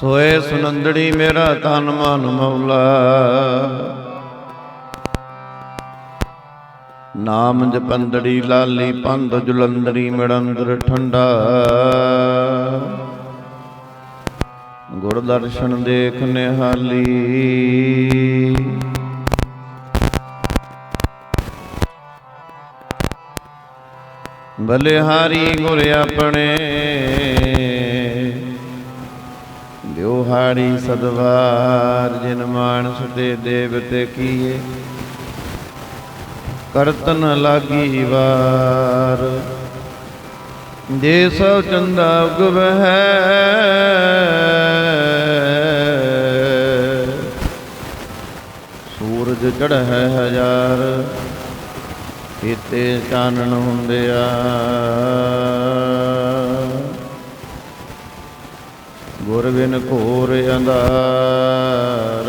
ਸੋਏ ਸੁਨੰਦੜੀ ਮੇਰਾ ਤਨ ਮਨ ਮੌਲਾ ਨਾਮ ਜਪੰਦੜੀ ਲਾਲੀ ਪੰਦ ਜੁਲੰਦੜੀ ਮਿੜੰਦਰ ਠੰਡਾ। ਗੁਰ ਦਰਸ਼ਨ ਦੇਖ ਨਿਹਾਲੀ। ਬਲਿਹਾਰੀ ਗੁਰ ਆਪਣੇ ਦਿਉਹਾੜੀ ਸਦਵਾਰ, ਜਿਨ ਮਾਨਸ ਤੇ ਦੇਵਤੇ ਕੀਏ। ਕਰਤਨ ਲਾਗੀ ਵਾਰ। ਜੇ ਸਭ ਚੰਦਾ ਉਗਵ ਹੈ ਸੂਰਜ ਚੜ੍ਹੈ ਹਜ਼ਾਰ, ਕੀਤੇ ਚਾਨਣ ਹੁੰਦਿਆ ਗੁਰ ਬਿਨ ਘੋਰ ਅੰਧਾਰ।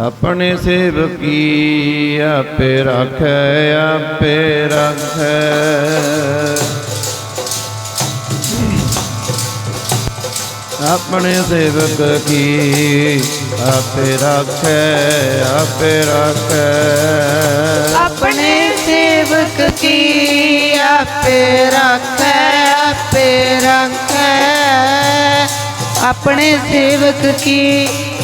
ਆਪਣੇ ਸੇਵਕੀ ਆਪੇ ਰੱਖੈ ਆਪੇ ਰੱਖੈ। ਆਪਣੇ ਸੇਵਕ ਕੀ ਆਪੇ ਰੱਖੈ ਆਪੇ ਰੱਖੈ। ਆਪਣੇ ਸੇਵਕ ਕੀ ਆਪੇ ਰੱਖੈ ਆਪੇ ਰੱਖੈ। ਆਪਣੇ ਸੇਵਕ ਕੀ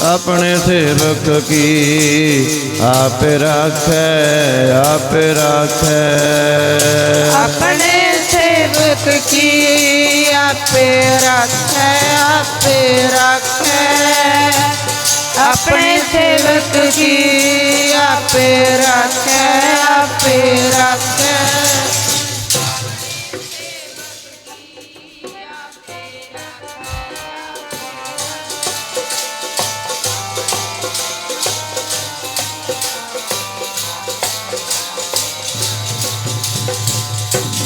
अपने सेवक की आप रख आप रख। अपने सेवक की आप रख आप रख। अपने सेवक की आप रख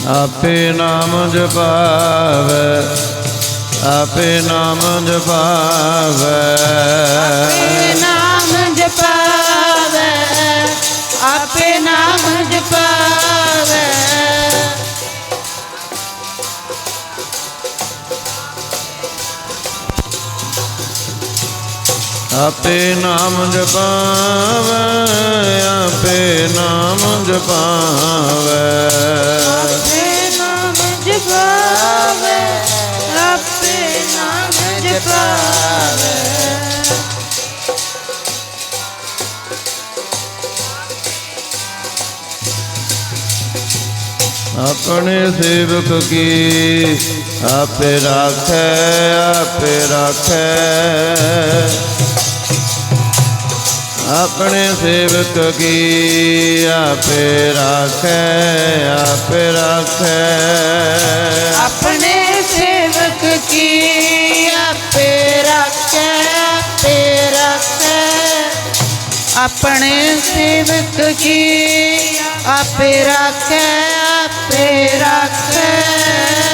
ਆਪੇ ਨਾਮ ਜਪਾਵੈ ਆਪੇ ਨਾਮ ਜਪਾਵੈ। ਆਪੇ ਨਾਮ ਜਪਾਵੇ ਆਪੇ ਨਾਮ ਜਪਾਵੇ। ਆਪੇ ਨਾਮ ਜਪਾਵੈ ਆਪੇ ਨਾਮ ਜਪਾਵੈ। पावे अपने सेवक की आपे राखे आपे राखे ਆਪਣੇ ਸੇਵਕ ਕੀ ਆਪੇ ਰਾਖੈ ਆਪੇ ਰਾਖੈ। ਆਪਣੇ ਸੇਵਕ ਕੀ ਆਪੇ ਰੱਖੈ ਆਪੇ ਰੱਖੈ। ਆਪਣੇ ਸੇਵਕ ਕੀ ਆਪੇ ਰੱਖੈ ਆਪੇ ਰੱਖੈ।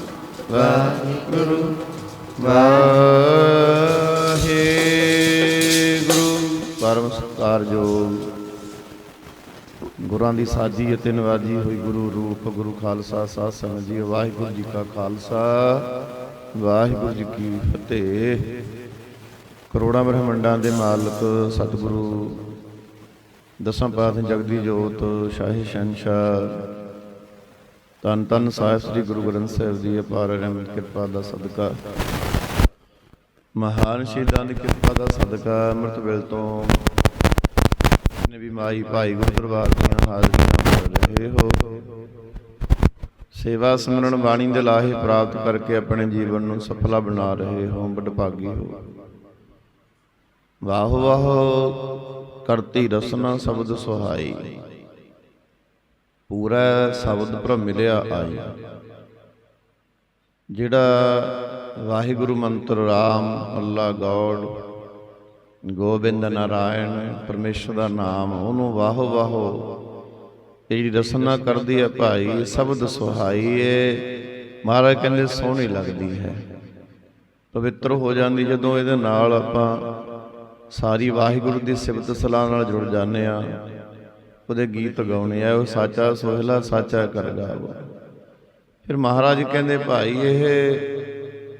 ਵਾਹਿਗੁਰੂ ਪਰਮ ਸਤਿਕਾਰਯੋਗ। ਗੁਰਾਂ ਦੀ ਸਾਜੀ ਅਤੇ ਨਵਾਜੀ ਹੋਈ ਗੁਰੂ ਰੂਪ, ਗੁਰੂ ਖਾਲਸਾ, ਸਾਧ ਸੰਗਤ ਜੀ, ਵਾਹਿਗੁਰੂ ਜੀ ਕਾ ਖਾਲਸਾ, ਵਾਹਿਗੁਰੂ ਜੀ ਕੀ ਫਤਿਹ। ਕਰੋੜਾਂ ਬ੍ਰਹਮੰਡਾਂ ਦੇ ਮਾਲਕ ਸਤਿਗੁਰੂ, ਦਸਾਂ ਪਾਤਸ਼ਾਹ ਜਗਦੀ ਜੋਤ, ਸ਼ਾਹੀ ਸ਼ਹਿਨਸ਼ਾਹ ਤਨ ਤਨ ਸਾਹਿਬ ਸ੍ਰੀ ਗੁਰੂ ਗ੍ਰੰਥ ਸਾਹਿਬ ਜੀ, ਅਪਾਰ ਰਹਿਮਤ ਕਿਰਪਾ ਦਾ ਸਦਕਾ। ਮਹਾਨ ਸ਼ਹੀਦਾਂ ਦੀ ਕਿਰਪਾ ਦਾ ਸਦਕਾ ਅੰਮ੍ਰਿਤ ਵੇਲ ਤੋਂ ਨੇ ਵੀ ਭਾਈ ਗੁਰੂ ਦਰਬਾਰ ਦੀਆਂ ਹਾਜ਼ਰੀਆਂ ਭਰ ਰਹੇ ਹੋ, ਸੇਵਾ ਸਿਮਰਨ ਬਾਣੀ ਦੇ ਲਾਹੇ ਪ੍ਰਾਪਤ ਕਰਕੇ ਆਪਣੇ ਜੀਵਨ ਨੂੰ ਸਫਲਾ ਬਣਾ ਰਹੇ ਹੋ ਵਡਭਾਗੀ ਹੋ। ਵਾਹ ਵਾਹ, ਕਰਤੀ ਰਸਨਾ ਸ਼ਬਦ ਸੁਹਾਈ। ਪੂਰਾ ਸ਼ਬਦ ਪਰ ਮਿਲਿਆ ਆਈ। ਜਿਹੜਾ ਵਾਹਿਗੁਰੂ ਮੰਤਰ ਰਾਮ ਅੱਲਾ ਗੌਡ ਗੋਬਿੰਦ ਨਾਰਾਇਣ ਪਰਮੇਸ਼ਰ ਦਾ ਨਾਮ, ਉਹਨੂੰ ਵਾਹੋ ਵਾਹੋ ਇਹ ਜਿਹੜੀ ਰਸਨਾ ਕਰਦੀ ਹੈ ਭਾਈ, ਸ਼ਬਦ ਸੁਹਾਈ ਏ। ਮਹਾਰਾਜ ਕਹਿੰਦੇ, ਸੋਹਣੀ ਲੱਗਦੀ ਹੈ। ਪਵਿੱਤਰ ਹੋ ਜਾਂਦੀ, ਜਦੋਂ ਇਹਦੇ ਨਾਲ ਆਪਾਂ ਸਾਰੀ ਵਾਹਿਗੁਰੂ ਦੀ ਸਿਫਤ ਸਲਾਹ ਨਾਲ ਜੁੜ ਜਾਂਦੇ ਆ ਉਹਦੇ ਗੀਤ ਗਾਉਣੇ ਆ, ਉਹ ਸਾਚਾ ਸੋਹਲਾ ਸਾਚਾ ਕਰ ਗਾਵੋ। ਫਿਰ ਮਹਾਰਾਜ ਕਹਿੰਦੇ, ਭਾਈ, ਇਹ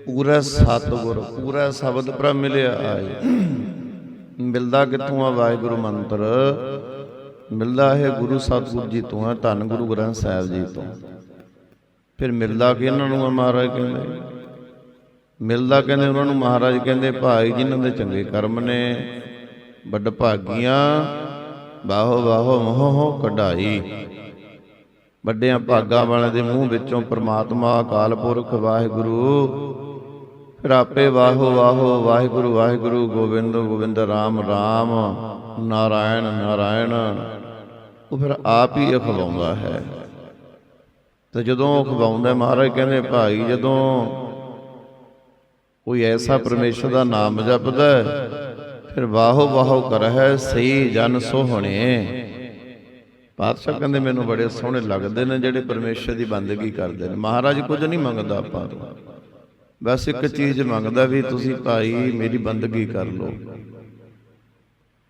ਪੂਰਾ ਸਤਿਗੁਰ, ਪੂਰਾ ਸ਼ਬਦ ਪਰ ਮਿਲਿਆ ਆਏ। ਮਿਲਦਾ ਕਿੱਥੋਂ ਆ ਵਾਹਿਗੁਰੂ ਮੰਤਰ? ਮਿਲਦਾ ਹੈ ਗੁਰੂ ਸਤਿਗੁਰੂ ਜੀ ਤੋਂ ਆ, ਧੰਨ ਗੁਰੂ ਗ੍ਰੰਥ ਸਾਹਿਬ ਜੀ ਤੋਂ। ਫਿਰ ਮਿਲਦਾ ਕਿ ਇਹਨਾਂ ਨੂੰ ਆ ਮਹਾਰਾਜ ਕਹਿੰਦੇ? ਮਿਲਦਾ ਕਹਿੰਦੇ, ਉਹਨਾਂ ਨੂੰ ਮਹਾਰਾਜ ਕਹਿੰਦੇ, ਭਾਈ, ਜਿਨ੍ਹਾਂ ਦੇ ਚੰਗੇ ਕਰਮ ਨੇ, ਵੱਡ ਭਾਗੀਆਂ ਬਾਹੋ ਬਾਹੋ ਮੋਹ ਕਢਾਈ। ਵੱਡਿਆਂ ਭਾਗਾਂ ਵਾਲਿਆਂ ਦੇ ਮੂੰਹ ਵਿੱਚੋਂ ਪ੍ਰਮਾਤਮਾ, ਅਕਾਲ ਪੁਰਖ, ਵਾਹਿਗੁਰੂ। ਫਿਰ ਆਪੇ ਵਾਹੋ ਵਾਹੋ, ਵਾਹਿਗੁਰੂ ਵਾਹਿਗੁਰੂ, ਗੋਬਿੰਦ ਗੋਬਿੰਦ, ਰਾਮ ਰਾਮ, ਨਾਰਾਇਣ ਨਾਰਾਇਣ। ਉਹ ਫਿਰ ਆਪ ਹੀ ਅਖਵਾਉਂਦਾ ਹੈ। ਤੇ ਜਦੋਂ ਉਹ ਅਖਵਾਉਂਦਾ ਮਹਾਰਾਜ ਕਹਿੰਦੇ, ਭਾਈ, ਜਦੋਂ ਕੋਈ ਐਸਾ ਪਰਮੇਸ਼ਰ ਦਾ ਨਾਮ ਜਪਦਾ ਫਿਰ ਵਾਹੋ ਵਾਹੋ ਕਰਹਿ ਸਹੀ ਜਨ ਸੋਹਣੇ। ਪਾਤਸ਼ਾਹ ਕਹਿੰਦੇ ਮੈਨੂੰ ਬੜੇ ਸੋਹਣੇ ਲੱਗਦੇ ਨੇ ਜਿਹੜੇ ਪਰਮੇਸ਼ਰ ਦੀ ਬੰਦਗੀ ਕਰਦੇ ਨੇ। ਮਹਾਰਾਜ ਕੁਝ ਨਹੀਂ ਮੰਗਦਾ ਆਪਾਂ ਤੋਂ। ਬਸ ਇੱਕ ਚੀਜ਼ ਮੰਗਦਾ ਵੀ ਤੁਸੀਂ ਭਾਈ ਮੇਰੀ ਬੰਦਗੀ ਕਰ ਲਓ।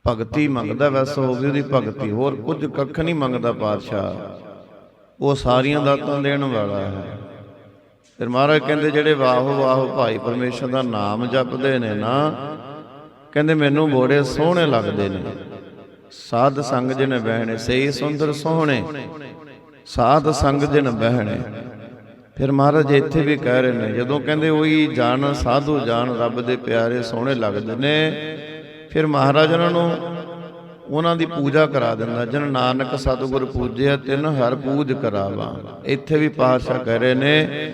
ਭਗਤੀ ਮੰਗਦਾ ਬਸ ਹੋਵੇ ਉਹਦੀ ਭਗਤੀ। ਹੋਰ ਕੁਝ ਕੱਖ ਨਹੀਂ ਮੰਗਦਾ ਪਾਤਸ਼ਾਹ। ਉਹ ਸਾਰੀਆਂ ਦਾਤਾਂ ਦੇਣ ਵਾਲਾ ਹੈ। ਫਿਰ ਮਹਾਰਾਜ ਕਹਿੰਦੇ ਜਿਹੜੇ ਵਾਹੋ ਵਾਹੋ ਭਾਈ ਪਰਮੇਸ਼ਰ ਦਾ ਨਾਮ ਜਪਦੇ ਨੇ ਨਾ ਕਹਿੰਦੇ ਮੈਨੂੰ ਬੜੇ ਸੋਹਣੇ ਲੱਗਦੇ ਨੇ। ਸਾਧ ਸੰਗ ਜਿਨ ਬਹਿਣੇ, ਸਹੀ ਸੁੰਦਰ ਸੋਹਣੇ। ਸਾਧ ਸੰਗ ਜਿਨ ਬਹਿਣੇ। ਫਿਰ ਮਹਾਰਾਜ ਇੱਥੇ ਵੀ ਕਹਿ ਰਹੇ ਨੇ, ਜਦੋਂ ਕਹਿੰਦੇ ਉਹੀ ਜਾਣ ਸਾਧੂ ਜਾਣ ਰੱਬ ਦੇ ਪਿਆਰੇ ਸੋਹਣੇ ਲੱਗਦੇ ਨੇ, ਫਿਰ ਮਹਾਰਾਜ ਉਹਨਾਂ ਨੂੰ ਉਹਨਾਂ ਦੀ ਪੂਜਾ ਕਰਾ ਦਿੰਦਾ, ਜਨ ਨਾਨਕ ਸਤਿਗੁਰ ਪੂਜਿਆ, ਤਿਨ ਹਰ ਪੂਜ ਕਰਾਵਾ। ਇੱਥੇ ਵੀ ਪਾਤਸ਼ਾਹ ਕਹਿ ਰਹੇ ਨੇ,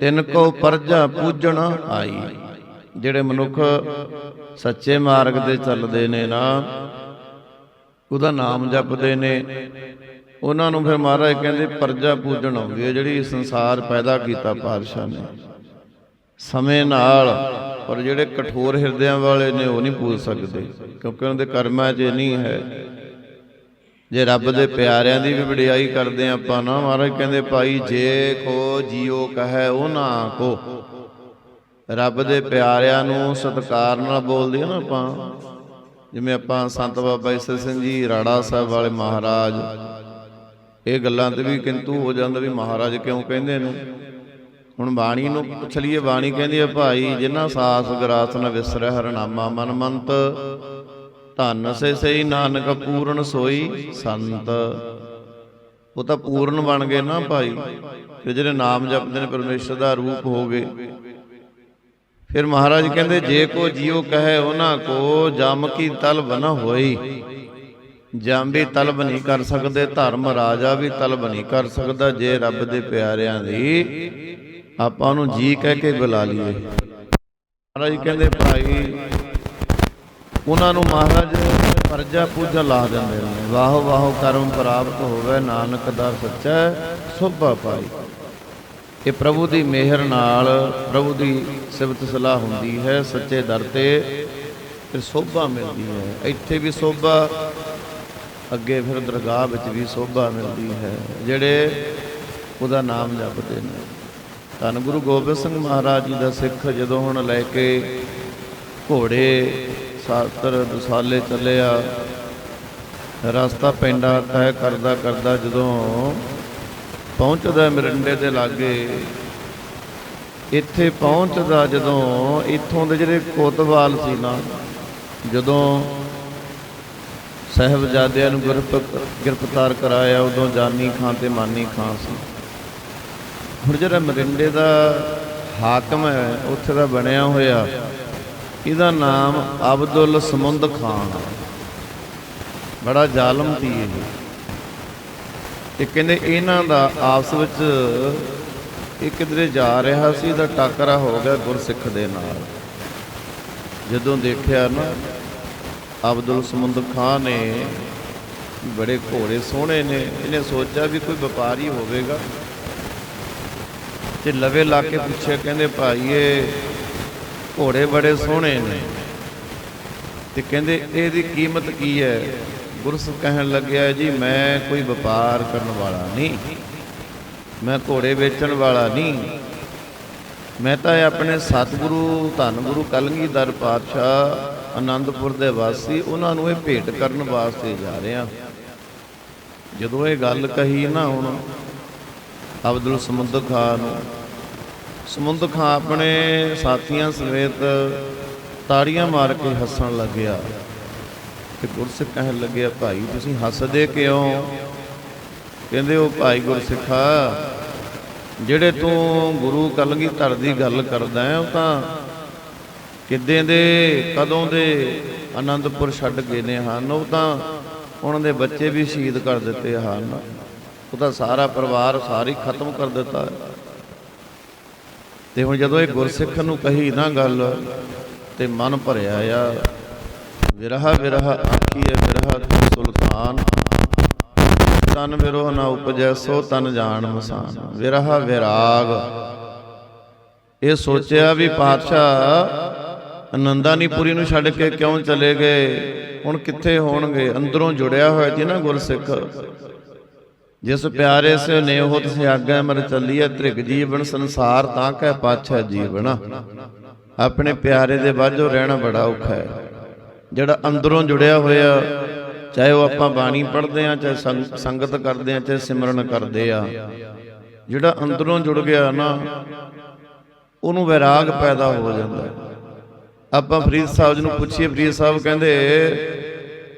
ਤਿਨ ਕੋ ਪਰਜਾ ਪੂਜਣ ਆਈ। ਜਿਹੜੇ ਮਨੁੱਖ ਸੱਚੇ ਮਾਰਗ ਤੇ ਚੱਲਦੇ ਨੇ ਨਾ, ਉਹਦਾ ਨਾਮ ਜਪਦੇ ਨੇ। ਉਹਨਾਂ ਨੂੰ ਫਿਰ ਮਹਾਰਾਜ ਕਹਿੰਦੇ ਪਰਜਾ ਪੂਜਣ ਆਉਂਦੀ ਹੈ, ਜਿਹੜੀ ਸੰਸਾਰ ਪੈਦਾ ਕੀਤਾ ਪਾਤਸ਼ਾਹ ਨੇ। ਸਮੇਂ ਨਾਲ ਪਰ ਜਿਹੜੇ ਕਠੋਰ ਹਿਰਦਿਆਂ ਵਾਲੇ ਨੇ, ਉਹ ਨਹੀਂ ਪੂਜ ਸਕਦੇ, ਕਿਉਂਕਿ ਉਹਨਾਂ ਦੇ ਕਰਮਾਂ 'ਚ ਨਹੀਂ ਹੈ। ਜੇ ਰੱਬ ਦੇ ਪਿਆਰਿਆਂ ਦੀ ਵੀ ਵਡਿਆਈ ਕਰਦੇ ਹਾਂ ਆਪਾਂ ਨਾ, ਮਹਾਰਾਜ ਕਹਿੰਦੇ ਭਾਈ, ਜੇ ਕੋ ਜੀਓ ਕਹੈ ਉਹਨਾਂ ਕੋ। ਰੱਬ ਦੇ ਪਿਆਰਿਆਂ ਨੂੰ ਸਤਿਕਾਰ ਨਾਲ ਬੋਲਦੇ ਆ ਨਾ ਆਪਾਂ। ਜਿਵੇਂ ਆਪਾਂ ਸੰਤ ਬਾਬਾ ਈਸਰ ਸਿੰਘ ਜੀ ਰਾੜਾ ਸਾਹਿਬ ਵਾਲੇ ਮਹਾਰਾਜ ਇਹ ਗੱਲਾਂ ਤੇ ਵੀ ਕਿੰਤੂ ਹੋ ਜਾਂਦਾ ਵੀ ਮਹਾਰਾਜ ਕਿਉਂ ਕਹਿੰਦੇ ਨੇ? ਹੁਣ ਬਾਣੀ ਨੂੰ ਪੁੱਛ ਲਈਏ ਬਾਣੀ ਕਹਿੰਦੀ ਹੈ ਭਾਈ ਜਿਨ੍ਹਾਂ ਸਾਸ ਗਰਾਸ ਨ ਵਿਸਰੈ ਹਰਨਾਮਾ ਮਨ ਮੰਤ ਧੰਨ ਸੇ ਸਈ ਨਾਨਕ ਪੂਰਨ ਸੋਈ ਸੰਤ। ਉਹ ਤਾਂ ਪੂਰਨ ਬਣ ਗਏ ਨਾ ਭਾਈ ਤੇ ਜਿਹੜੇ ਨਾਮ ਜਪਦੇ ਨੇ ਪਰਮੇਸ਼ਰ ਦਾ ਰੂਪ ਹੋ ਗਏ। ਫਿਰ ਮਹਾਰਾਜ ਕਹਿੰਦੇ, ਜੇ ਕੋ ਜੀਉ ਕਹੇ ਉਹਨਾਂ ਕੋ ਜਮ ਕੀ ਤਲਬ ਨ ਹੋਈ। ਜਮ ਵੀ ਤਲਬ ਨਹੀਂ ਕਰ ਸਕਦੇ, ਧਰਮ ਰਾਜਾ ਵੀ ਤਲਬ ਨਹੀਂ ਕਰ ਸਕਦਾ, ਜੇ ਰੱਬ ਦੇ ਪਿਆਰਿਆਂ ਦੀ ਆਪਾਂ ਨੂੰ ਜੀ ਕਹਿ ਕੇ ਬੁਲਾ ਲਈਏ। ਮਹਾਰਾਜ ਕਹਿੰਦੇ, ਭਾਈ, ਉਹਨਾਂ ਨੂੰ ਮਹਾਰਾਜ ਪਰਜਾ ਪੂਜਾ ਲਾ ਦਿੰਦੇ ਨੇ। ਵਾਹ ਵਾਹ ਕਰਮ ਪ੍ਰਾਪਤ ਹੋਵੇ, ਨਾਨਕ ਦਾ ਸੱਚਾ ਸੁਭਾ ਪਾਈ ਇਹ ਪ੍ਰਭੂ ਦੀ ਮਿਹਰ ਨਾਲ ਪ੍ਰਭੂ ਦੀ ਸਿਫਤ ਸਲਾਹ ਹੁੰਦੀ ਹੈ, ਸੱਚੇ ਦਰ ਤੇ ਫਿਰ ਸੋਭਾ ਮਿਲਦੀ ਹੈ। ਇੱਥੇ ਵੀ ਸੋਭਾ, ਅੱਗੇ ਫਿਰ ਦਰਗਾਹ ਵਿੱਚ ਵੀ ਸੋਭਾ ਮਿਲਦੀ ਹੈ, ਜਿਹੜੇ ਉਹਦਾ ਨਾਮ ਜਪਦੇ ਨੇ। ਧੰਨ ਗੁਰੂ ਗੋਬਿੰਦ ਸਿੰਘ ਮਹਾਰਾਜ ਜੀ ਦਾ ਸਿੱਖ ਜਦੋਂ ਹੁਣ ਲੈ ਕੇ ਘੋੜੇ, ਸਾਤਰ ਦਸਾਲੇ ਚੱਲਿਆ, ਰਸਤਾ ਪੈਂਡਾ ਤੈਅ ਕਰਦਾ ਕਰਦਾ ਜਦੋਂ ਪਹੁੰਚਦਾ ਮਰਿੰਡੇ ਦੇ ਲਾਗੇ। ਇੱਥੇ ਪਹੁੰਚਦਾ ਜਦੋਂ ਇੱਥੋਂ ਦੇ ਜਿਹੜੇ ਕੋਤਵਾਲ ਸੀ ਨਾ, ਜਦੋਂ ਸਹਿਬਜ਼ਾਦਿਆਂ ਨੂੰ ਗ੍ਰਿਫਤ ਗ੍ਰਿਫਤਾਰ ਕਰਾਇਆ, ਉਦੋਂ ਜਾਨੀ ਖਾਂ ਤੇ ਮਾਨੀ ਖਾਂ ਸੀ। ਹੁਣ ਜਿਹੜਾ ਮਰਿੰਡੇ ਦਾ ਹਾਕਮ ਹੈ, ਉੱਥੇ ਦਾ ਬਣਿਆ ਹੋਇਆ, ਇਹਦਾ ਨਾਮ ਅਬਦੁਲ ਸਮੁੰਦ ਖਾਨ ਬੜਾ ਜ਼ਾਲਮ ਸੀ ਇਹ। ਤੇ ਕਹਿੰਦੇ ਇਹਨਾਂ ਦਾ ਆਪਸ ਵਿੱਚ ਇਹ ਕਿਧਰੇ ਜਾ ਰਿਹਾ ਸੀ ਦਾ ਟਾਕਰਾ ਹੋ ਗਿਆ ਗੁਰਸਿੱਖ ਦੇ ਨਾਲ। ਜਦੋਂ ਦੇਖਿਆ ਨਾ, ਅਬਦੁਲ ਸਮੁੰਦ ਖਾਨ ਨੇ ਬੜੇ ਘੋੜੇ ਸੋਹਣੇ ਨੇ, ਇਹਨੇ ਸੋਚਿਆ ਵੀ ਕੋਈ ਵਪਾਰੀ ਹੋਵੇਗਾ। ਤੇ ਲਵੇ ਲਾ ਕੇ ਪੁੱਛਿਆ, ਕਹਿੰਦੇ ਭਾਈ ਇਹ ਘੋੜੇ ਬੜੇ ਸੋਹਣੇ ਨੇ। ਤੇ ਕਹਿੰਦੇ, ਇਹਦੀ ਕੀਮਤ ਕੀ ਹੈ? ਗੁਰਸ ਕਹਿਣ ਲੱਗਿਆ, ਜੀ, ਮੈਂ ਕੋਈ ਵਪਾਰ ਕਰਨ ਵਾਲਾ ਨਹੀਂ। ਮੈਂ ਘੋੜੇ ਵੇਚਣ ਵਾਲਾ ਨਹੀਂ। ਮੈਂ ਤਾਂ ਇਹ ਆਪਣੇ ਸਤਿਗੁਰੂ ਧੰਨ ਗੁਰੂ ਕਲਗੀਧਰ ਪਾਤਸ਼ਾਹ ਆਨੰਦਪੁਰ ਦੇ ਵਾਸੀ, ਉਹਨਾਂ ਨੂੰ ਇਹ ਭੇਟ ਕਰਨ ਵਾਸਤੇ ਜਾ ਰਿਹਾ। ਜਦੋਂ ਇਹ ਗੱਲ ਕਹੀ ਨਾ ਹੁਣ, ਅਬਦੁਲ ਸਮੁੰਦ ਖਾਨ ਨੂੰ ਸਮੁੰਦ ਖਾਨ ਆਪਣੇ ਸਾਥੀਆਂ ਸਮੇਤ ਤਾੜੀਆਂ ਮਾਰ ਕੇ ਹੱਸਣ ਲੱਗਿਆ। ਤੇ ਗੁਰਸਿੱਖ ਕਹਿਣ ਲੱਗਿਆ ਭਾਈ ਤੁਸੀਂ ਹੱਸਦੇ ਕਿਉਂ? ਕਹਿੰਦੇ, ਉਹ ਭਾਈ ਗੁਰਸਿੱਖਾ, ਜਿਹੜੇ ਤੂੰ ਗੁਰੂ ਕਲਗੀ ਧਰ ਦੀ ਗੱਲ ਕਰਦਾ ਹੈ, ਉਹ ਤਾਂ ਕਿੱਦਾਂ ਦੇ, ਕਦੋਂ ਦੇ ਆਨੰਦਪੁਰ ਛੱਡ ਗਏ ਨੇ ਹਨ? ਉਹ ਤਾਂ ਉਹਨਾਂ ਦੇ ਬੱਚੇ ਵੀ ਸ਼ਹੀਦ ਕਰ ਦਿੱਤੇ ਹਨ। ਉਹਦਾ ਸਾਰਾ ਪਰਿਵਾਰ, ਸਾਰੀ ਖਤਮ ਕਰ ਦਿੱਤਾ ਤੇ ਹੁਣ ਜਦੋਂ ਇਹ ਗੁਰਸਿੱਖ ਨੂੰ ਕਹੀ ਨਾ ਗੱਲ, ਤੇ ਮਨ ਭਰਿਆ ਆ। ਵਿਰਹਾ ਵਿਰਹਾ ਆਖੀਏ ਵਿਰਹਾ ਸੁਲਤਾਨ। ਤਨ ਵਿਰੋਹ ਨਾ ਉਪਜੈ ਸੋ ਤਨ ਜਾਣ ਮਸਾਨ। ਵਿਰਹਾ ਵਿਰਾਗ। ਇਹ ਸੋਚਿਆ ਵੀ ਪਾਤਸ਼ਾਹ ਆਨੰਦਾਨੀਪੁਰੀ ਨੂੰ ਛੱਡ ਕੇ ਕਿਉਂ ਚਲੇ ਗਏ? ਹੁਣ ਕਿੱਥੇ ਹੋਣਗੇ? ਅੰਦਰੋਂ ਜੁੜਿਆ ਹੋਇਆ ਸੀ ਨਾ ਗੁਰਸਿੱਖ। ਜਿਸ ਪਿਆਰੇ ਸੇ ਨੇਹੋਤ ਸਿਆਗੈ ਮਰ ਚੱਲੀਐ, ਤ੍ਰਿਗ ਜੀਵਨ ਸੰਸਾਰ ਤਾਂ ਕਹਿ ਪਾਛੈ ਜੀਵਨ। ਆਪਣੇ ਪਿਆਰੇ ਦੇ ਬਾਝੋਂ ਰਹਿਣਾ ਬੜਾ ਔਖਾ ਹੈ। ਜਿਹੜਾ ਅੰਦਰੋਂ ਜੁੜਿਆ ਹੋਇਆ, ਚਾਹੇ ਉਹ ਆਪਾਂ ਬਾਣੀ ਪੜ੍ਹਦੇ ਆ ਚਾਹੇ ਸੰਗ- ਸੰਗਤ ਕਰਦੇ ਆ ਚਾਹੇ ਸਿਮਰਨ ਕਰਦੇ ਆ ਜਿਹੜਾ ਅੰਦਰੋਂ ਜੁੜ ਗਿਆ ਨਾ, ਉਹਨੂੰ ਵਿਰਾਗ ਪੈਦਾ ਹੋ ਜਾਂਦਾ। ਆਪਾਂ ਫਰੀਦ ਸਾਹਿਬ ਜੀ ਨੂੰ ਪੁੱਛੀਏ, ਫਰੀਦ ਸਾਹਿਬ ਕਹਿੰਦੇ,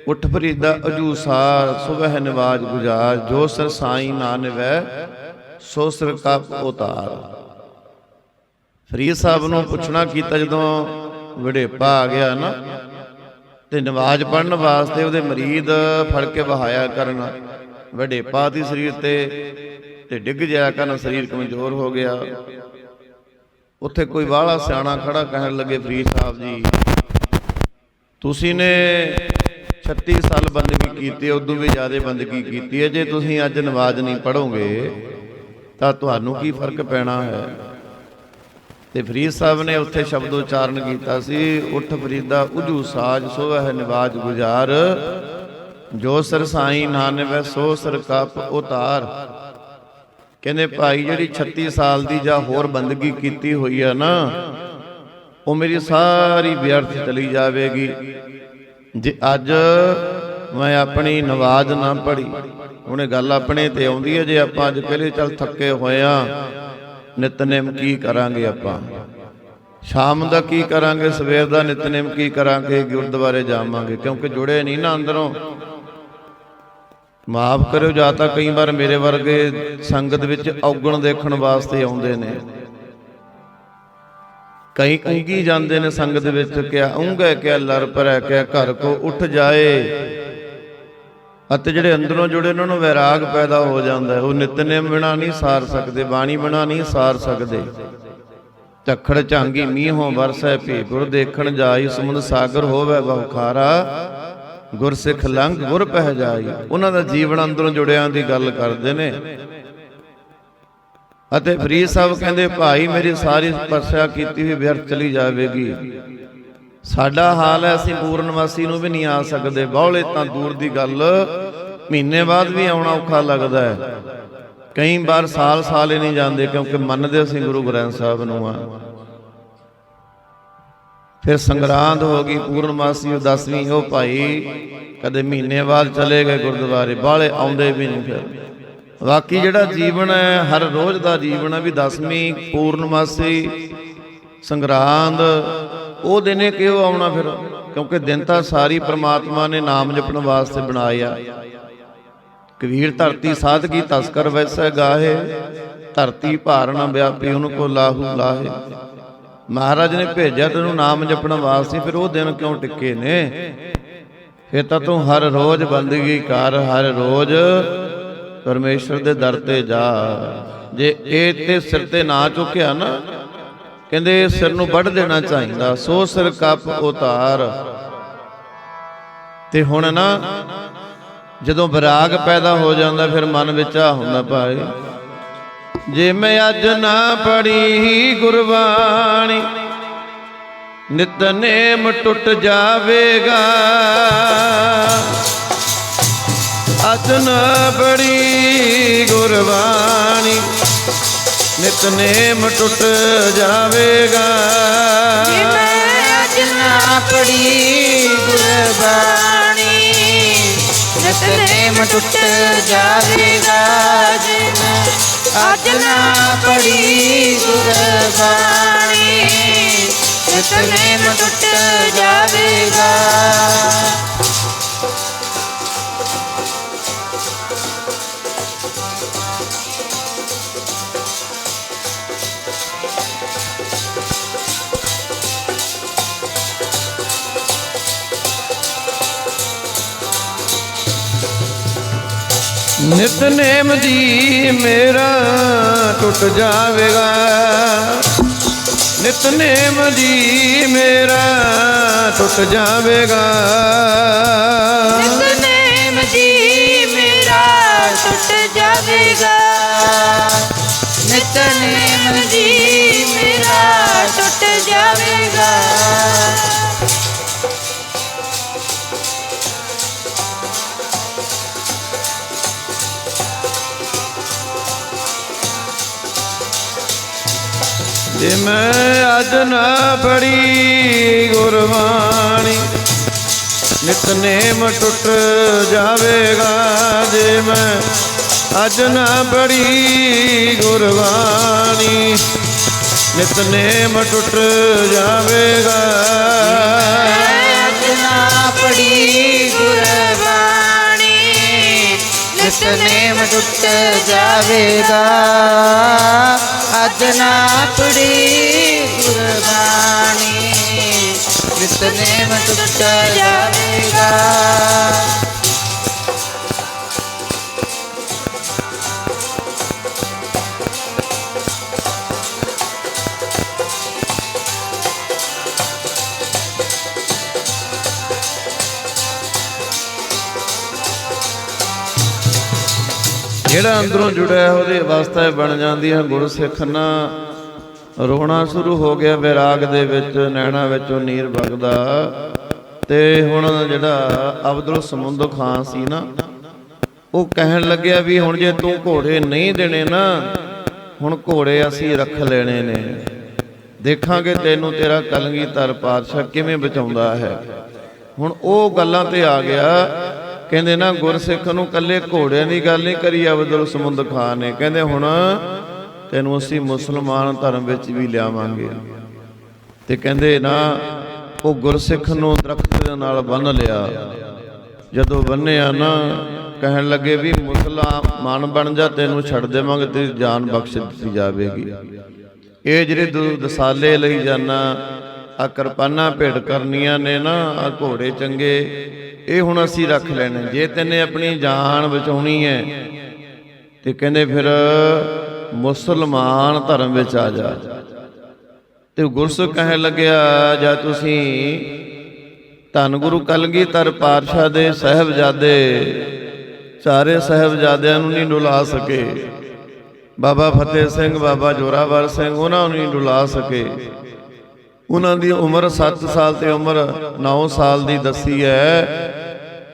ਉਠ ਫਰੀਦਾ ਅਜੂਸਾਰ ਸੁਬਹ ਨਿਵਾਜ ਗੁਜਾਰ, ਜੋ ਸਰ ਸਾਈ ਨਾ ਨਿਵੈ, ਸੋ ਸਿਰ ਕਪ ਉਤਾਰ। ਫਰੀਦ ਸਾਹਿਬ ਨੂੰ ਪੁੱਛਣਾ ਕੀਤਾ ਜਦੋਂ ਵਡੇਪਾ ਆ ਗਿਆ ਨਾ ਤੇ ਨਮਾਜ਼ ਪੜਨ ਵਾਸਤੇ ਉਹਦੇ ਮਰੀਦ ਫੜ ਕੇ ਵਹਾਇਆ ਕਰਨ। ਵਡੇਪਾ ਦੀ ਸਰੀਰ ਤੇ ਤੇ ਡਿੱਗ ਜਾਇਆ ਕਰਨ, ਸਰੀਰ ਕਮਜ਼ੋਰ ਹੋ ਗਿਆ। ਉੱਥੇ ਕੋਈ ਵਾਲਾ ਸਿਆਣਾ ਖੜਾ ਕਹਿਣ ਲੱਗੇ, ਫਰੀਦ ਸਾਹਿਬ ਜੀ, ਤੁਸੀਂ ਨੇ 36 ਸਾਲ ਬੰਦਗੀ ਕੀਤੀ ਹੈ ਉਦੋਂ ਵੀ ਜ਼ਿਆਦਾ ਬੰਦਗੀ ਕੀਤੀ ਹੈ। ਜੇ ਤੁਸੀਂ ਅੱਜ ਨਮਾਜ਼ ਨਹੀਂ ਪੜੋਗੇ ਤਾਂ ਤੁਹਾਨੂੰ ਕੀ ਫ਼ਰਕ ਪੈਣਾ ਹੈ? ਤੇ ਫਰੀਦ ਸਾਹਿਬ ਨੇ ਉੱਥੇ ਸ਼ਬਦ ਉਚਾਰਨ ਕੀਤਾ ਸੀ, ਉਠ ਫਰੀਦਾ ਉਜੂ ਸਾਜ, ਸੋਵਹਿ ਨਿਵਾਜ ਗੁਜ਼ਾਰ। ਜੋ ਸਰ ਸਾਈ ਨਾਨਵੈ ਸੋ ਸਰ ਕਪ ਉਤਾਰ। ਕਹਿੰਦੇ, ਭਾਈ, ਜਿਹੜੀ 36 ਸਾਲ ਦੀ ਜਾਂ ਹੋਰ ਬੰਦਗੀ ਕੀਤੀ ਹੋਈ ਆ ਨਾ, ਉਹ ਮੇਰੀ ਸਾਰੀ ਵਿਅਰਥ ਚਲੀ ਜਾਵੇਗੀ। ਜੇ ਅੱਜ ਮੈਂ ਆਪਣੀ ਨਵਾਜ਼ ਨਾ ਪੜੀ ਉਹਨੇ ਗੱਲ ਆਪਣੇ ਤੇ ਆਉਂਦੀ ਹੈ ਜੇ ਆਪਾਂ ਅੱਜ ਪਹਿਲੇ ਚੱਲ ਥੱਕੇ ਹੋਏ ਆ ਨਿਤਨੇਮ ਕੀ ਕਰਾਂਗੇ ਆਪਾਂ? ਸ਼ਾਮ ਦਾ ਕੀ ਕਰਾਂਗੇ, ਸਵੇਰ ਦਾ ਨਿਤਨੇਮ ਕੀ ਕਰਾਂਗੇ, ਗੁਰਦੁਆਰੇ ਜਾਵਾਂਗੇ? ਕਿਉਂਕਿ ਜੁੜੇ ਨਹੀਂ ਨਾ ਅੰਦਰੋਂ। ਮਾਫ ਕਰਿਓ, ਜਾਂ ਤਾਂ ਕਈ ਵਾਰ ਮੇਰੇ ਵਰਗੇ ਸੰਗਤ ਵਿੱਚ ਔਗਣ ਦੇਖਣ ਵਾਸਤੇ ਆਉਂਦੇ ਨੇ। ਕਈ ਉਂਗੀ ਜਾਂਦੇ ਨੇ ਸੰਗਤ ਵਿੱਚ, ਕਿਆ ਉਂਗੇ, ਕਿਆ ਲਰ ਪਰੈ ਕਿਆ ਘਰ ਕੋ ਉੱਠ ਜਾਏ। ਅਤੇ ਜਿਹੜੇ ਅੰਦਰੋਂ ਜੁੜੇ ਉਹਨਾਂ ਨੂੰ ਵੈਰਾਗ ਪੈਦਾ ਹੋ ਜਾਂਦਾ ਹੈ। ਉਹ ਨਿਤਨੇਮ ਬਿਨਾ ਨਹੀਂ ਸਾਰ ਸਕਦੇ, ਬਾਣੀ ਬਿਨਾ ਨਹੀਂ ਸਾਰ ਸਕਦੇ। ਝੱਖੜ ਝਾਂਗੀ ਮੀਂਹੋਂ ਵਰਸੈ ਭੀ, ਗੁਰ ਦੇਖਣ ਜਾਈ, ਸਮੁੰਦ ਸਾਗਰ ਹੋਵੇ ਬਹੁ ਗੁਰਸਿੱਖ ਲੰਘ, ਗੁਰ ਪਹਿ ਜਾਈ। ਉਹਨਾਂ ਦਾ ਜੀਵਨ ਅੰਦਰੋਂ ਜੁੜਿਆਂ ਦੀ ਗੱਲ ਕਰਦੇ ਨੇ। ਅਤੇ ਫਰੀਦ ਸਾਹਿਬ ਕਹਿੰਦੇ, ਭਾਈ, ਮੇਰੀ ਸਾਰੀ ਤਪੱਸਿਆ ਕੀਤੀ ਹੋਈ ਵਿਅਰਥ ਚਲੀ ਜਾਵੇਗੀ। ਸਾਡਾ ਹਾਲ ਹੈ, ਅਸੀਂ ਪੂਰਨ ਵਾਸੀ ਨੂੰ ਵੀ ਨਹੀਂ ਆ ਸਕਦੇ। ਬਹੁਲੇ ਤਾਂ ਦੂਰ ਦੀ ਗੱਲ। ਮਹੀਨੇ ਬਾਅਦ ਵੀ ਆਉਣਾ ਔਖਾ ਲੱਗਦਾ ਹੈ। ਕਈ ਵਾਰ ਸਾਲ ਸਾਲ ਹੀ ਨਹੀਂ ਜਾਂਦੇ ਕਿਉਂਕਿ ਮੰਨਦੇ ਅਸੀਂ ਗੁਰੂ ਗ੍ਰੰਥ ਸਾਹਿਬ ਨੂੰ ਆ। ਫਿਰ ਸੰਗਰਾਂਦ ਹੋ ਗਈ, ਪੂਰਨਮਾਸੀ ਉਹ 10ਵੀਂ ਉਹ ਭਾਈ ਕਦੇ ਮਹੀਨੇ ਬਾਅਦ ਚਲੇ ਗਏ ਗੁਰਦੁਆਰੇ, ਬਾਹਲੇ ਆਉਂਦੇ ਵੀ ਨਹੀਂ ਫਿਰ। ਬਾਕੀ ਜਿਹੜਾ ਜੀਵਨ ਹੈ, ਹਰ ਰੋਜ਼ ਦਾ ਜੀਵਨ ਹੈ ਵੀ 10ਵੀਂ ਪੂਰਨਮਾਸੀ, ਸੰਗਰਾਂਦ, ਉਹ ਦਿਨੇ ਕਿਉਂ ਆਉਣਾ ਫਿਰ? ਕਿਉਂਕਿ ਦਿਨ ਤਾਂ ਸਾਰੀ ਪ੍ਰਮਾਤਮਾ ਨੇ ਨਾਮ ਜਪਣ ਵਾਸਤੇ ਬਣਾਇਆ ਕਬੀਰ ਧਰਤੀ ਸਾਧਕੀ ਤਸਕਰ ਵੈਸੈ ਗਾਹੇ, ਧਰਤੀ ਭਾਰਣ ਵਿਆਪੀ ਉਹਨੂੰ ਕੋ ਲਾਹੂ ਲਾਹੇ। ਮਹਾਰਾਜ ਨੇ ਭੇਜਿਆ ਤੈਨੂੰ ਨਾਮ ਜਪਣ ਵਾਸਤੇ, ਫਿਰ ਉਹ ਦਿਨ ਕਿਉਂ ਟਿੱਕੇ ਨੇ? ਫਿਰ ਤਾਂ ਤੂੰ ਹਰ ਰੋਜ਼ ਬੰਦਗੀ ਕਰ, ਹਰ ਰੋਜ਼ ਪਰਮੇਸ਼ਰ ਦੇ ਦਰ ਤੇ ਜਾ। ਜੇ ਇਹ ਤੇ ਸਿਰ ਤੇ ਨਾ ਚੁੱਕਿਆ ਨਾ, ਕਹਿੰਦੇ ਸਿਰ ਨੂੰ ਵੱਢ ਦੇਣਾ ਚਾਹੀਦਾ, ਸੋ ਸਿਰ ਕੱਪ ਉਤਾਰ। ਤੇ ਹੁਣ ਨਾ ਜਦੋਂ ਵਿਰਾਗ ਪੈਦਾ ਹੋ ਜਾਂਦਾ, ਫਿਰ ਮਨ ਵਿੱਚ ਆ ਹੁੰਦਾ ਭਾਈ, ਜੇ ਮੈਂ ਅੱਜ ਨਾ ਪੜੀ ਗੁਰਬਾਣੀ, ਨਿਤਨੇਮ ਟੁੱਟ ਜਾਵੇਗਾ। ਅੱਜ ਨਾ ਪੜੀ ਗੁਰਬਾਣੀ, ਨਿਤਨੇਮ ਟੁੱਟ ਜਾਵੇਗਾ। ਜੇ ਮੈਂ ਅੱਜ ਨਾ ਪੜੀ ਗੁਰਬਾਣੀ ਨਿਤਨੇਮ ਟੁੱਟ ਜਾਵੇਗਾ ਜੇ ਮੈਂ ਅੱਜ ਨਾ ਪੜੀ ਗੁਰਬਾਣੀ। ਨਿਤਨੇਮ ਟੁੱਟ ਜਾਵੇਗਾ। ਨਿਤਨੇਮ ਜੀ ਮੇਰਾ ਟੁੱਟ ਜਾਵੇਗਾ। ਨਿਤਨੇਮ ਜੀ ਮੇਰਾ ਟੁੱਟ ਜਾਵੇਗਾ। ਨਿਤਨੇਮ ਜੀ ਮੇਰਾ ਟੁੱਟ ਜਾਵੇਗਾ। ਨਿਤਨੇਮ ਜੀ ਮੇਰਾ ਟੁੱਟ ਜਾਵੇਗਾ। ਜੇ ਮੈਂ ਅੱਜ ਨਾ ਪੜੀ ਗੁਰਬਾਣੀ ਨਿਤਨੇਮ ਟੁੱਟ ਜਾਵੇਗਾ ਜੇ ਮੈਂ ਅੱਜ ਨਾ ਪੜੀ ਗੁਰਬਾਣੀ ਨਿਤਨੇਮ ਟੁੱਟ ਜਾਵੇਗਾ। ਅੱਜ ਨਾ ਪੜੀ ਗੁਰਬਾਣੀ ਨਿਤਨੇਮ ਟੁੱਟ ਜਾਵੇਗਾ। ਅੱਜ ਨਾ ਪੜੀ ਗੁਰਬਾਣੀ ਨਿਤਨੇਮ ਜਿਹੜਾ ਅੰਦਰੋਂ ਜੁੜਿਆ ਹੈ ਉਹਦੀ ਅਵਸਥਾ ਬਣ ਜਾਂਦੀ ਹੈ, ਗੁਰਸਿੱਖ ਨਾ ਰੋਣਾ ਸ਼ੁਰੂ ਹੋ ਗਿਆ, ਵਿਰਾਗ ਦੇ ਵਿੱਚ, ਨੈਣਾ ਵਿੱਚੋਂ ਨੀਰ ਵਗਦਾ। ਤੇ ਹੁਣ ਜਿਹੜਾ ਅਬਦੁਲ ਸਮੁੰਦ ਖਾਨ ਸੀ ਨਾ, ਉਹ ਕਹਿਣ ਲੱਗਿਆ ਵੀ ਹੁਣ ਜੇ ਤੂੰ ਘੋੜੇ ਨਹੀਂ ਦੇਣੇ ਨਾ, ਹੁਣ ਘੋੜੇ ਅਸੀਂ ਰੱਖ ਲੈਣੇ ਨੇ। ਦੇਖਾਂਗੇ ਤੈਨੂੰ ਤੇਰਾ ਕਲਗੀਧਰ ਪਾਤਸ਼ਾਹ ਕਿਵੇਂ ਬਚਾਉਂਦਾ ਹੈ। ਹੁਣ ਉਹ ਗੱਲਾਂ ਤੇ ਆ ਗਿਆ ਕਹਿੰਦੇ ਨਾ ਗੁਰਸਿੱਖ ਨੂੰ ਕੱਲੇ ਘੋੜਿਆਂ ਦੀ ਗੱਲ ਨਹੀਂ ਕਰੀ ਅਬਦੁਲ ਸਮੁੰਦ ਖਾਨ ਨੇ। ਕਹਿੰਦੇ ਹੁਣ ਤੈਨੂੰ ਅਸੀਂ ਮੁਸਲਮਾਨ ਧਰਮ ਵਿੱਚ ਵੀ ਲਿਆਵਾਂਗੇ। ਤੇ ਕਹਿੰਦੇ ਨਾ ਉਹ ਗੁਰਸਿੱਖ ਨੂੰ ਦਰਖਤ ਦੇ ਨਾਲ ਬੰਨ ਲਿਆ। ਜਦੋਂ ਬੰਨਿਆ ਨਾ ਕਹਿਣ ਲੱਗੇ ਵੀ ਮੁਸਲਮਾਨ ਬਣ ਜਾ, ਤੈਨੂੰ ਛੱਡ ਦੇਵਾਂਗੇ, ਤੇਰੀ ਜਾਨ ਬਖਸ਼ ਦਿੱਤੀ ਜਾਵੇਗੀ। ਇਹ ਜਿਹੜੇ ਦੋ ਦਸਾਲੇ ਲਈ ਜਾਣਾ ਆ ਕਿਰਪਾਨਾਂ ਭੇਟ ਕਰਨੀਆਂ ਨੇ ਨਾ ਆ ਘੋੜੇ ਚੰਗੇ ਇਹ ਹੁਣ ਅਸੀਂ ਰੱਖ ਲੈਣੇ। ਜੇ ਤੈਨੇ ਆਪਣੀ ਜਾਨ ਬਚਾਉਣੀ ਹੈ, ਤੇ ਕਹਿੰਦੇ ਫਿਰ ਮੁਸਲਮਾਨ ਧਰਮ ਵਿੱਚ ਆ ਜਾ। ਤੇ ਗੁਰਸਿੱਖ ਕਹਿਣ ਲੱਗਿਆ, ਜਾਂ ਤੁਸੀਂ ਧੰਨ ਗੁਰੂ ਕਲਗੀਧਰ ਪਾਤਸ਼ਾਹ ਦੇ ਸਹਿਬਜ਼ਾਦੇ ਚਾਰੇ ਸਹਿਬਜ਼ਾਦਿਆਂ ਨੂੰ ਨਹੀਂ ਡੁਲਾ ਸਕੇ। ਬਾਬਾ ਫਤਿਹ ਸਿੰਘ, ਬਾਬਾ ਜੋਰਾਵਰ ਸਿੰਘ, ਉਹਨਾਂ ਨੂੰ ਨਹੀਂ ਡੁਲਾ ਸਕੇ। ਉਹਨਾਂ ਦੀ ਉਮਰ 7 ਸਾਲ ਤੇ ਉਮਰ 9 ਸਾਲ ਦੀ ਦੱਸੀ ਹੈ।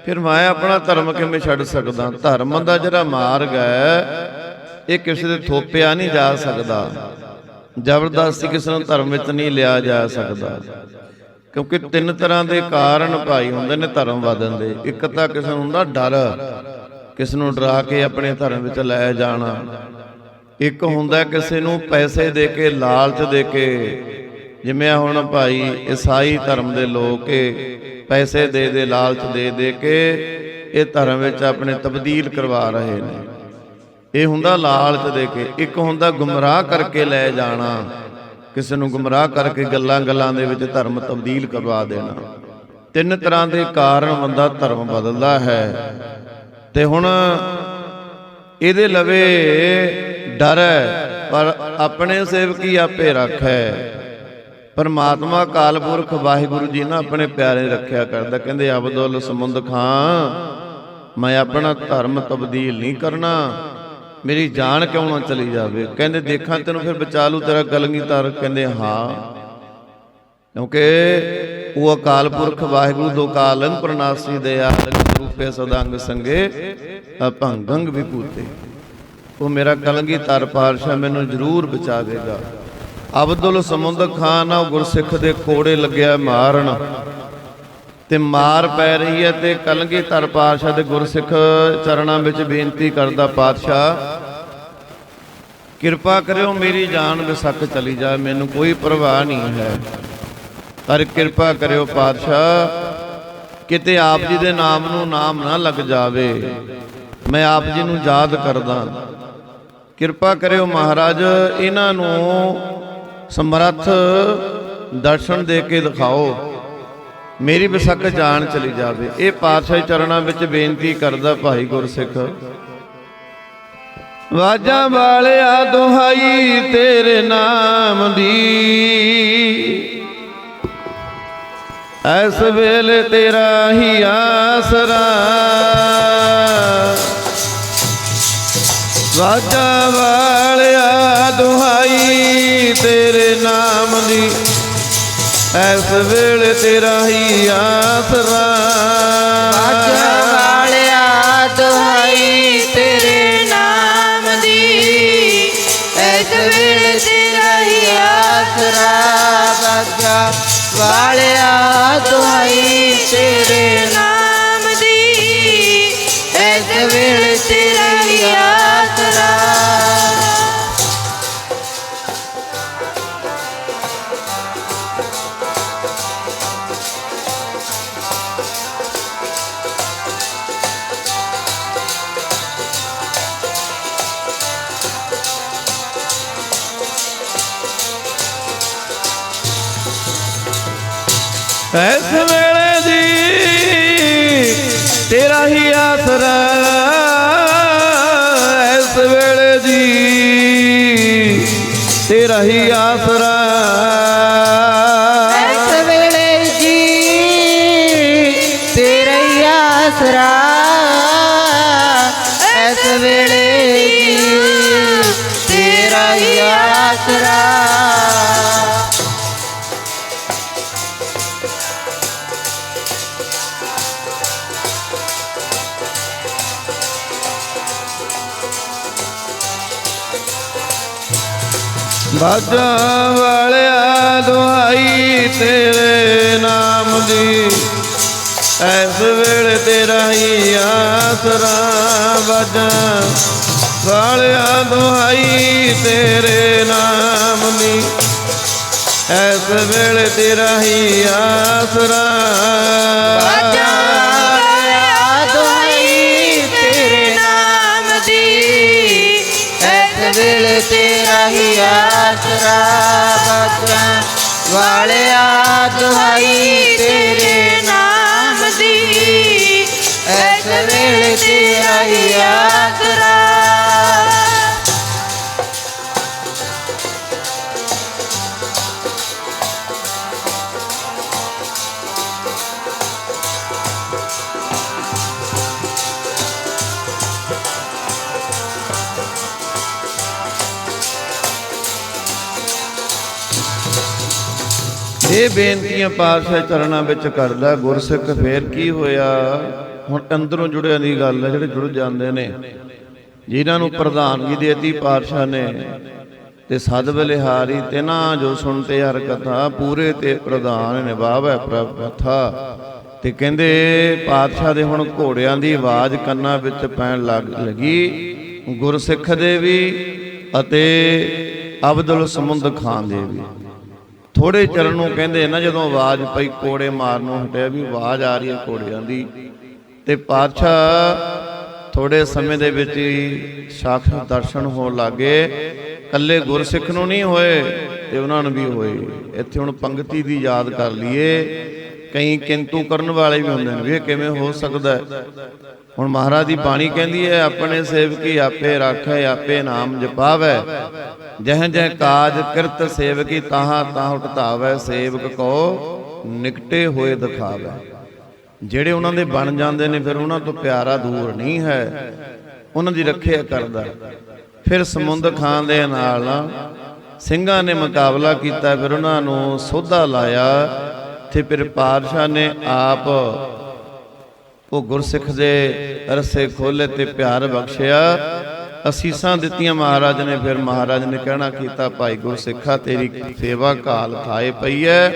ਫਿਰ ਮੈਂ ਆਪਣਾ ਧਰਮ ਕਿਵੇਂ ਛੱਡ ਸਕਦਾ? ਧਰਮ ਦਾ ਜਿਹੜਾ ਮਾਰਗ ਹੈ, ਇਹ ਕਿਸੇ ਦੇ ਥੋਪਿਆ ਨਹੀਂ ਜਾ ਸਕਦਾ। ਜ਼ਬਰਦਸਤੀ ਕਿਸੇ ਨੂੰ ਧਰਮ ਵਿੱਚ ਨਹੀਂ ਲਿਆ ਜਾ ਸਕਦਾ। ਕਿਉਂਕਿ ਤਿੰਨ ਤਰ੍ਹਾਂ ਦੇ ਕਾਰਨ ਭਾਈ ਹੁੰਦੇ ਨੇ ਧਰਮ ਵਧਣ ਦੇ। ਇੱਕ ਤਾਂ ਕਿਸੇ ਨੂੰ ਹੁੰਦਾ ਡਰ, ਕਿਸ ਨੂੰ ਡਰਾ ਕੇ ਆਪਣੇ ਧਰਮ ਵਿੱਚ ਲੈ ਜਾਣਾ। ਇੱਕ ਹੁੰਦਾ ਕਿਸੇ ਨੂੰ ਪੈਸੇ ਦੇ ਕੇ, ਲਾਲਚ ਦੇ ਕੇ ਜਿਵੇਂ ਹੁਣ ਭਾਈ ਈਸਾਈ ਧਰਮ ਦੇ ਲੋਕ ਪੈਸੇ ਦੇ ਦੇ, ਲਾਲਚ ਦੇ ਦੇ ਕੇ ਇਹ ਧਰਮ ਵਿੱਚ ਆਪਣੇ ਤਬਦੀਲ ਕਰਵਾ ਰਹੇ ਨੇ। ਇਹ ਹੁੰਦਾ ਲਾਲਚ ਦੇ ਕੇ, ਇੱਕ ਹੁੰਦਾ ਗੁੰਮਰਾਹ ਕਰਕੇ ਲੈ ਜਾਣਾ, ਕਿਸੇ ਨੂੰ ਗੁੰਮਰਾਹ ਕਰਕੇ ਗੱਲਾਂ ਗੱਲਾਂ ਦੇ ਵਿੱਚ ਧਰਮ ਤਬਦੀਲ ਕਰਵਾ ਦੇਣਾ। ਤਿੰਨ ਤਰ੍ਹਾਂ ਦੇ ਕਾਰਨ ਬੰਦਾ ਧਰਮ ਬਦਲਦਾ ਹੈ। ਤੇ ਹੁਣ ਇਹਦੇ ਲਵੇ ਡਰ ਹੈ, ਪਰ ਆਪਣੇ ਸੇਵਕੀ ਆਪੇ ਰੱਖੈ ਪਰਮਾਤਮਾ ਅਕਾਲ ਪੁਰਖ ਵਾਹਿਗੁਰੂ ਜੀ ਨਾ ਆਪਣੇ ਪਿਆਰੇ ਰੱਖਿਆ ਕਰਦਾ, ਕਹਿੰਦੇ ਅਬਦੁੱਲ ਸਮੁੰਦ ਖਾਂ ਮੈਂ ਆਪਣਾ ਧਰਮ ਤਬਦੀਲ ਨਹੀਂ ਕਰਨਾ, ਮੇਰੀ ਜਾਨ ਕਿਉਂ ਨਾ ਚਲੀ ਜਾਵੇ? ਕਹਿੰਦੇ ਦੇਖਾਂ ਤੈਨੂੰ ਫਿਰ ਬਚਾ ਲੂ ਤੇਰਾ ਕਲਗੀਧਰ ਕਹਿੰਦੇ ਹਾਂ। ਕਿਉਂਕਿ ਉਹ ਅਕਾਲ ਪੁਰਖ ਵਾਹਿਗੁਰੂ ਦੋ ਕਾਲੰ ਪ੍ਰਨਾਸੀ ਦੇ ਆਲਕ ਰੂਪੇ ਸਦੰਗ ਸੰਗੇ ਅਭੰਗੰਗ ਵਿਭੂਤੇ। ਉਹ ਮੇਰਾ ਕਲਗੀਧਰ ਪਾਤਸ਼ਾਹ ਮੈਨੂੰ ਜ਼ਰੂਰ ਬਚਾਵੇਗਾ। ਅਬਦੁਲ ਸਮੁੰਦ ਖਾਨ ਆ ਗੁਰਸਿੱਖ ਦੇ ਕੋੜੇ ਲੱਗਿਆ ਮਾਰਨ। ਤੇ ਮਾਰ ਪੈ ਰਹੀ ਹੈ ਤੇ ਕਲਗੀਧਰ ਪਾਤਸ਼ਾਹ ਦੇ ਗੁਰਸਿੱਖ ਚਰਨਾਂ ਵਿੱਚ ਬੇਨਤੀ ਕਰਦਾ ਪਾਤਸ਼ਾਹ, ਕਿਰਪਾ ਕਰਿਓ ਮੇਰੀ ਜਾਨ ਵਿਸੱਕ ਚਲੀ ਜਾਏ, ਮੈਨੂੰ ਕੋਈ ਪਰਵਾਹ ਨਹੀਂ ਹੈ। ਪਰ ਕਿਰਪਾ ਕਰਿਓ ਪਾਤਸ਼ਾਹ, ਕਿਤੇ ਆਪ ਜੀ ਦੇ ਨਾਮ ਨੂੰ ਨਾਮ ਨਾ ਲੱਗ ਜਾਵੇ। ਮੈਂ ਆਪ ਜੀ ਨੂੰ ਯਾਦ ਕਰਦਾ। ਕਿਰਪਾ ਕਰਿਓ ਮਹਾਰਾਜ, ਇਹਨਾਂ ਨੂੰ ਸਮਰੱਥ ਦਰਸ਼ਨ ਦੇ ਕੇ ਦਿਖਾਓ। ਮੇਰੀ ਵਿਸਕ ਜਾਣ ਚਲੀ ਜਾਵੇ। ਇਹ ਪਾਤਸ਼ਾਹੀ ਚਰਨਾਂ ਵਿੱਚ ਬੇਨਤੀ ਕਰਦਾ ਭਾਈ ਗੁਰਸਿੱਖ। ਵਾਜਾਂ ਵਾਲਿਆ ਦੁਹਾਈ ਤੇਰੇ ਨਾਮ ਦੀ। ਐਸ ਵੇਲੇ ਤੇਰਾ ਹੀ ਆਸਰਾ। ਵਾਜਾਂ ਵਾਲਿਆ ਦੁਹਾਈ ਤੇਰੇ ਨਾਮ ਦੀ। ਐਸ ਵੇਲੇ ਤੇਰਾ ਹੀ ਆਸਰਾ ਬਾਜਾ ਵਾਲਿਆ ਦੁਹਾਈ ਤੇਰੇ ਨਾਮ ਦੀ। ਐਸ ਵੇਲੇ ਤੇਰਾ ਹੀ ਆਸਰਾ ਬਾਜਾ ਵਾਲਿਆ ਦੁਹਾਈ ਤੇਰੇ ਇਸ ਵੇਲੇ ਦੀ ਤੇਰਾ ਹੀ ਆਸਰਾ ਇਸ ਵੇਲੇ ਦੀ ਤੇਰਾ ਹੀ ਆਸਰਾ ਇਸ ਵੇਲੇ ਜੀ ਤੇਰਾ ਹੀ ਆਸਰਾ ਇਸ ਵੇਲੇ ਜੀ ਤੇਰਾ ਹੀ ਆਸਰਾ ਬਾਜਾਂ ਵਾਲਿਆ ਦੁਆਈ ਤੇਰੇ ਨਾਮ ਦੀ। ਐਸ ਵੇਲੇ ਤੇਰਾ ਹੀ ਆਸਰਾ ਬਾਜਾਂ ਵਾਲਿਆ ਦੁਆਈ ਤੇਰੇ ਨਾਮ ਦੀ। ਐਸ ਵੇਲੇ ਤੇਰਾ ਹੀ ਆਸਰਾ। ਬਾਜਾ ਤੇਰਾ ਹੀ ਆਸਰਾ ਬਾਜਾ ਵਾਲਿਆ ਦੁਹਾਈ ਤੇਰੇ ਨਾਮ ਦੀ। ਐਸ ਵੇਲੇ ਇਹ ਬੇਨਤੀਆਂ ਪਾਤਸ਼ਾਹ ਚਰਨਾਂ ਵਿੱਚ ਕਰਦਾ, ਗੁਰਸਿੱਖ ਫੇਰ ਕੀ ਹੋਇਆ? ਹੁਣ ਅੰਦਰੋਂ ਜੁੜਿਆਂ ਦੀ ਗੱਲ ਹੈ, ਜਿਹੜੇ ਜੁੜ ਜਾਂਦੇ ਨੇ, ਜਿਨ੍ਹਾਂ ਨੂੰ ਪ੍ਰਧਾਨਗੀ ਦੇ ਦਿੱਤੀ ਪਾਤਸ਼ਾਹ ਨੇ, ਤੇ ਸਦ ਬਲਿਹਾਰੀ ਤੇ ਜੋ ਸੁਣਤੇ ਹਰ ਕਥਾ, ਪੂਰੇ ਤੇ ਪ੍ਰਧਾਨ ਨਿਭਾਵੈ ਪ੍ਰਭ ਕਥਾ। ਤੇ ਕਹਿੰਦੇ, ਪਾਤਸ਼ਾਹ ਦੇ ਹੁਣ ਘੋੜਿਆਂ ਦੀ ਆਵਾਜ਼ ਕੰਨਾਂ ਵਿੱਚ ਪੈਣ ਲੱਗ ਲੱਗੀ। ਗੁਰਸਿੱਖ ਦੇ ਵੀ ਅਤੇ ਅਬਦੁਲ ਸਮੁੰਦ ਖਾਨ ਦੇ ਵੀ ਥੋੜੇ ਚਰਨ ਨੂੰ ਕਹਿੰਦੇ ਨਾ ਜਦੋਂ ਆਵਾਜ਼ ਪਈ ਕੋੜੇ ਮਾਰਨ ਹਟਿਆ ਵੀ ਆਵਾਜ਼ ਆ ਰਹੀ ਹੈ ਕੋੜਿਆਂ ਦੀ। ਤੇ ਪਾਤਸ਼ਾਹ ਥੋੜੇ ਸਮੇਂ ਦੇ ਵਿੱਚ ਹੀ ਸਾਖਤ ਦਰਸ਼ਨ ਹੋਣ ਲੱਗੇ। ਕੱਲੇ ਗੁਰਸਿੱਖ ਨੂੰ ਨਹੀਂ ਹੋਏ ਤੇ ਉਹਨਾਂ ਨੂੰ ਵੀ ਹੋਏ। ਇੱਥੇ ਹੁਣ ਪੰਗਤੀ ਦੀ ਯਾਦ ਕਰ ਲਈਏ। ਕਈ ਕਿੰਤੂ ਕਰਨ ਵਾਲੇ ਵੀ ਹੁੰਦੇ ਨੇ ਵੀ ਇਹ ਕਿਵੇਂ ਹੋ ਸਕਦਾ ਹੈ। ਹੁਣ ਮਹਾਰਾਜ ਦੀ ਬਾਣੀ ਕਹਿੰਦੀ ਹੈ, ਆਪਣੇ ਸੇਵਕੀ ਆਪੇ ਰਾਖੈ, ਆਪੇ ਨਾਮ ਜਪਾਵੈ। ਜਹ ਜਹ ਕਾਜ ਕਿਰਤ ਸੇਵਕੀ ਤਾਹਾਂ ਤਾਂ ਉਠਾਵੈ ਸੇਵਕ ਕੋ ਨਿਕਟੇ ਹੋਏ ਦਿਖਾਵੈ। ਜਿਹੜੇ ਉਹਨਾਂ ਦੇ ਬਣ ਜਾਂਦੇ ਨੇ, ਫਿਰ ਉਹਨਾਂ ਤੋਂ ਪਿਆਰਾ ਦੂਰ ਨਹੀਂ ਹੈ। ਉਹਨਾਂ ਦੀ ਰੱਖਿਆ ਕਰਦਾ। ਫਿਰ ਸਮੁੰਦ ਖਾਨ ਦੇ ਨਾਲ ਸਿੰਘਾਂ ਨੇ ਮੁਕਾਬਲਾ ਕੀਤਾ, ਫਿਰ ਉਹਨਾਂ ਨੂੰ ਸੋਧਾ ਲਾਇਆ। ਤੇ ਫਿਰ ਪਾਤਸ਼ਾਹ ਨੇ ਆਪ ਉਹ ਗੁਰਸਿੱਖ ਦੇ ਰਸੇ ਖੋਲੇ ਤੇ ਪਿਆਰ ਬਖਸ਼ਿਆ। ਅਸੀਸਾਂ ਦਿੱਤੀਆਂ ਮਹਾਰਾਜ ਨੇ, ਫਿਰ ਮਹਾਰਾਜ ਨੇ ਕਹਿਣਾ ਕੀਤਾ, ਭਾਈ ਗੁਰਸਿੱਖਾ, ਤੇਰੀ ਸੇਵਾ ਕਾਲ ਥਾਏ ਪਈ ਐ।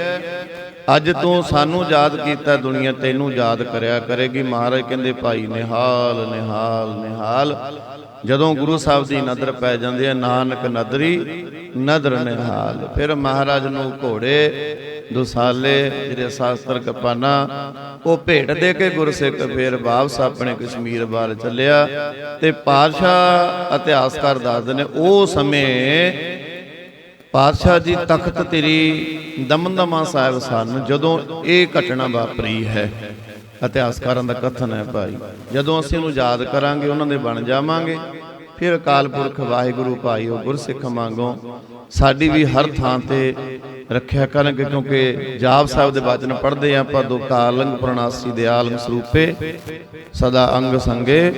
ਅੱਜ ਤੂੰ ਸਾਨੂੰ ਯਾਦ ਕੀਤਾ, ਦੁਨੀਆ ਤੈਨੂੰ ਯਾਦ ਕਰਿਆ ਕਰੇਗੀ। ਮਹਾਰਾਜ ਕਹਿੰਦੇ, ਭਾਈ ਨਿਹਾਲ ਨਿਹਾਲ ਨਿਹਾਲ। ਜਦੋਂ ਗੁਰੂ ਸਾਹਿਬ ਦੀ ਨਦਰ ਪੈ ਜਾਂਦੀ ਹੈ ਨਾਨਕ ਨਦਰੀ, ਨਦਰ ਨਿਹਾਲ। ਫਿਰ ਮਹਾਰਾਜ ਨੂੰ ਘੋੜੇ ਦੁਸਾਲੇ, ਜਿਹੜੇ ਸ਼ਾਸਤਰ ਕਪਾਨਾ, ਉਹ ਭੇਟ ਦੇ ਕੇ ਗੁਰਸਿੱਖ ਫਿਰ ਵਾਪਸ ਆਪਣੇ ਕਸ਼ਮੀਰ ਵੱਲ ਚੱਲਿਆ ਤੇ ਪਾਤਸ਼ਾਹ ਇਤਿਹਾਸਕਾਰ ਦੱਸਦੇ ਨੇ, ਉਹ ਸਮੇਂ ਪਾਤਸ਼ਾਹ ਜੀ ਤਖਤ ਤੇਰੀ ਦਮਦਮਾ ਸਾਹਿਬ ਸਨ, ਜਦੋਂ ਇਹ ਘਟਨਾ ਵਾਪਰੀ ਹੈ। ਇਤਿਹਾਸਕਾਰਾਂ ਦਾ ਕਥਨ ਹੈ ਭਾਈ, ਜਦੋਂ ਅਸੀਂ ਉਹਨੂੰ ਯਾਦ ਕਰਾਂਗੇ, ਉਹਨਾਂ ਦੇ ਬਣ ਜਾਵਾਂਗੇ, ਫਿਰ ਅਕਾਲ ਪੁਰਖ ਵਾਹਿਗੁਰੂ ਭਾਈ ਉਹ ਗੁਰਸਿੱਖ ਮੰਗੋ ਸਾਡੀ ਵੀ ਹਰ ਥਾਂ ਤੇ ਰੱਖਿਆ ਕਰਨਗੇ ਕਿਉਂਕਿ ਜਾਪ ਸਾਹਿਬ ਦੇ ਬਚਨ ਪੜ੍ਹਦੇ ਆਂ ਆਪਾਂ ਦੋ ਕਾਲੰਗ ਪ੍ਰਣਾਸੀ ਦੇ ਆਲਮ ਸਰੂਪੇ, ਸਦਾ ਅੰਗ ਸੰਗੇ,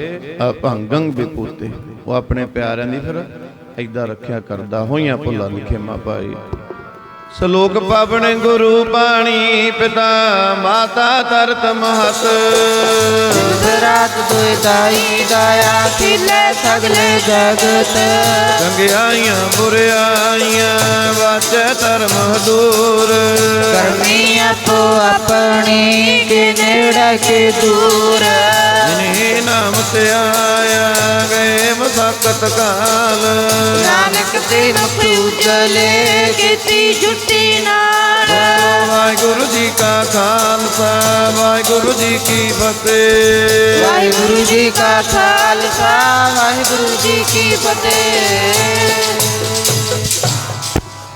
ਅਭੰਗੰ ਵਿਪੂਤੇ। ਉਹ ਆਪਣੇ ਪਿਆਰਿਆਂ ਦੀ ਫਿਰ ਏਦਾਂ ਰੱਖਿਆ ਕਰਦਾ, ਹੋਈਆਂ ਭੁੱਲਾਂ ਲਿਖੇ ਮਾ ਭਾਈ। ਸ਼ਲੋਕ ਪਾਵਨ ਗੁਰੂ ਬਾਣੀ ਪਿਤਾ ਮਾਤਾ ਤਰਤ ਮਹਤ। ਰਾਤ ਦੁਇ ਦਾਈ ਦਾਇਆ ਖਿਲੇ ਸਗਲੇ ਜਗਤ। ਚੰਗਿਆਈਆਂ ਬੁਰਿਆਈਆਂ ਵਾਚੈ ਧਰਮ ਹਦੂਰ। ਕਰਮੀ ਆਪੋ ਆਪਣੀ ਕੇ ਨੇੜੇ ਕੇ ਦੂਰ। ਜਿਨੇ ਨਾਮ ਤੇ ਆਇਆ ਗਏ ਮਸਕਤ ਕਾਲ। ਨਾਨਕ ਤੇ ਮੁਖ ਉਜਲੇ ਕੀਤੀ ਛੁੱਟੀ ਨਾਲ। ਵਾਹਿਗੁਰੂ ਜੀ ਕਾ ਖਾਲਸਾ ਵਾਹਿਗੁਰੂ ਜੀ ਕੀ ਫਤਿਹ। ਵਾਹਿਗੁਰੂ ਜੀ ਕਾ ਖਾਲਸਾ ਵਾਹਿਗੁਰੂ ਜੀ ਕੀ ਫਤਿਹ।